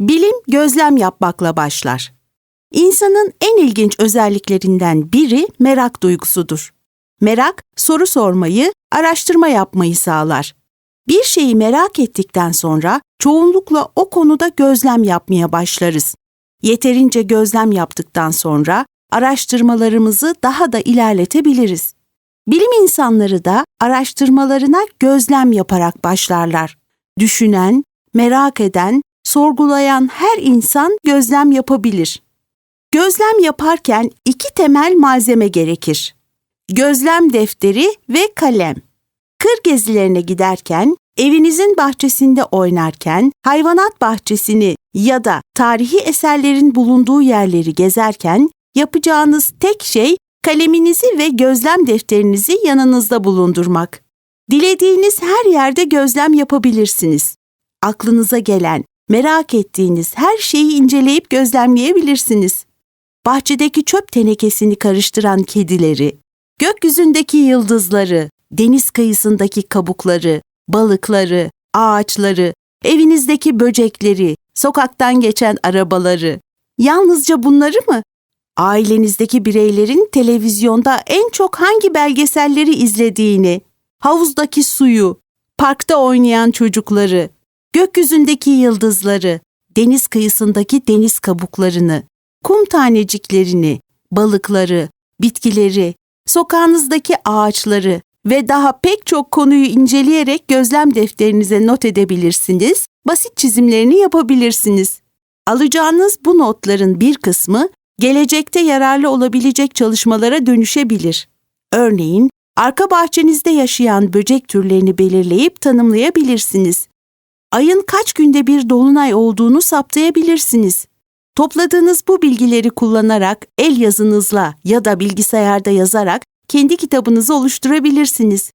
Bilim gözlem yapmakla başlar. İnsanın en ilginç özelliklerinden biri merak duygusudur. Merak, soru sormayı, araştırma yapmayı sağlar. Bir şeyi merak ettikten sonra çoğunlukla o konuda gözlem yapmaya başlarız. Yeterince gözlem yaptıktan sonra araştırmalarımızı daha da ilerletebiliriz. Bilim insanları da araştırmalarına gözlem yaparak başlarlar. Düşünen, merak eden, sorgulayan her insan gözlem yapabilir. Gözlem yaparken iki temel malzeme gerekir. Gözlem defteri ve kalem. Kır gezilerine giderken, evinizin bahçesinde oynarken, hayvanat bahçesini ya da tarihi eserlerin bulunduğu yerleri gezerken yapacağınız tek şey kaleminizi ve gözlem defterinizi yanınızda bulundurmak. Dilediğiniz her yerde gözlem yapabilirsiniz. Aklınıza gelen, merak ettiğiniz her şeyi inceleyip gözlemleyebilirsiniz. Bahçedeki çöp tenekesini karıştıran kedileri, gökyüzündeki yıldızları, deniz kıyısındaki kabukları, balıkları, ağaçları, evinizdeki böcekleri, sokaktan geçen arabaları. Yalnızca bunları mı? Ailenizdeki bireylerin televizyonda en çok hangi belgeselleri izlediğini, havuzdaki suyu, parkta oynayan çocukları, gökyüzündeki yıldızları, deniz kıyısındaki deniz kabuklarını, kum taneciklerini, balıkları, bitkileri, sokağınızdaki ağaçları ve daha pek çok konuyu inceleyerek gözlem defterinize not edebilirsiniz, basit çizimlerini yapabilirsiniz. Alacağınız bu notların bir kısmı gelecekte yararlı olabilecek çalışmalara dönüşebilir. Örneğin, arka bahçenizde yaşayan böcek türlerini belirleyip tanımlayabilirsiniz. Ayın kaç günde bir dolunay olduğunu saptayabilirsiniz. Topladığınız bu bilgileri kullanarak el yazınızla ya da bilgisayarda yazarak kendi kitabınızı oluşturabilirsiniz.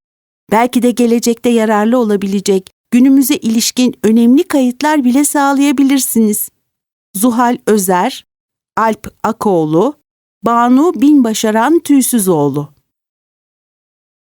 Belki de gelecekte yararlı olabilecek günümüze ilişkin önemli kayıtlar bile sağlayabilirsiniz. Zuhal Özer, Alp Akoğlu, Banu Binbaşaran Tüysüzoğlu